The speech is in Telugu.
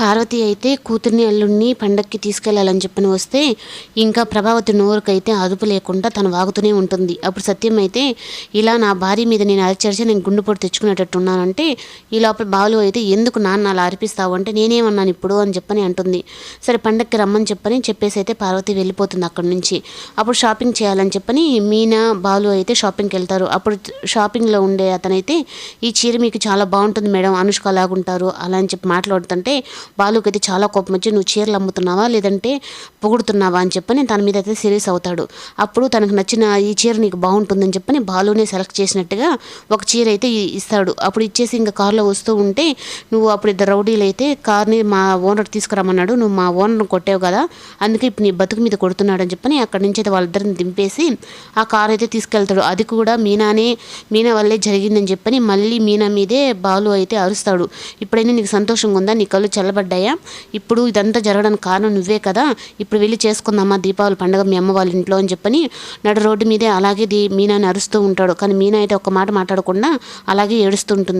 పార్వతి అయితే కూతుర్ని అల్లుడిని పండక్కి తీసుకెళ్ళాలని చెప్పని వస్తే ఇంకా ప్రభావతి నోరుకైతే అదుపు లేకుండా తను వాగుతూనే ఉంటుంది. అప్పుడు సత్యం అయితే ఇలా నా భార్య మీద నేను అరిచరిచి నేను గుండెపోటు తెచ్చుకునేటట్టున్నానంటే ఈ లోపల బాలు అయితే ఎందుకు నాన్న అలా అరిపిస్తావు అంటే నేనేమన్నాను ఇప్పుడు అని చెప్పని అంటుంది. సరే పండక్కి రమ్మని చెప్పని చెప్పేసి అయితే పార్వతి వెళ్ళిపోతుంది అక్కడి నుంచి. అప్పుడు షాపింగ్ చేయాలని చెప్పని మీనా బాలు అయితే షాపింగ్కి వెళ్తారు. అప్పుడు షాపింగ్లో ఉండే అతనైతే ఈ చీర మీకు చాలా బాగుంటుంది మేడం అనుష్క లాగుంటారు అలా అని చెప్పి మాట్లాడుతుంటే బాలుకైతే చాలా కోపం వచ్చి నువ్వు చీరలు అమ్ముతున్నావా? లేదంటే పొగుడుతున్నావా? అని చెప్పని తన మీద అయితే సీరియస్ అవుతాడు. అప్పుడు తనకు నచ్చిన ఈ చీర నీకు బాగుంటుందని చెప్పని బాలునే సెలెక్ట్ చేసినట్టుగా ఒక చీర అయితే ఇస్తాడు. అప్పుడు ఇచ్చేసి ఇంకా కారులో వస్తూ ఉంటే నువ్వు అప్పుడు ఇద్దరు రౌడీలు అయితే కార్ని మా ఓనర్ తీసుకురమ్మన్నాడు. నువ్వు మా ఓనర్ని కొట్టావు కదా అందుకే ఇప్పుడు నీ బతుకు మీద కొడుతున్నాడు అని చెప్పని అక్కడి నుంచి అయితే వాళ్ళిద్దరిని దింపేసి ఆ కార్ అయితే తీసుకెళ్తాడు. అది కూడా మీనానే మీనా వల్లే జరిగిందని చెప్పని మళ్ళీ మీనా మీదే బాలు అయితే అరుస్తాడు. ఇప్పుడైనా నీకు సంతోషంగా ఉందా? నీ కళ్ళు చల్లబడ్డాయా ఇప్పుడు ఇదంతా జరగడానికి కారణం నువ్వే కదా. ఇప్పుడు వెళ్ళి చేసుకుందామా దీపావళి పండగ మీ అమ్మ వాళ్ళ ఇంట్లో అని చెప్పని నడు రోడ్డు మీదే అలాగే దీ మీనాని అరుస్తూ ఉంటాడు. కానీ మీనా అయితే ఒక మాట మాట్లాడకుండా అలాగే ఏడుస్తూ ఉంటుంది.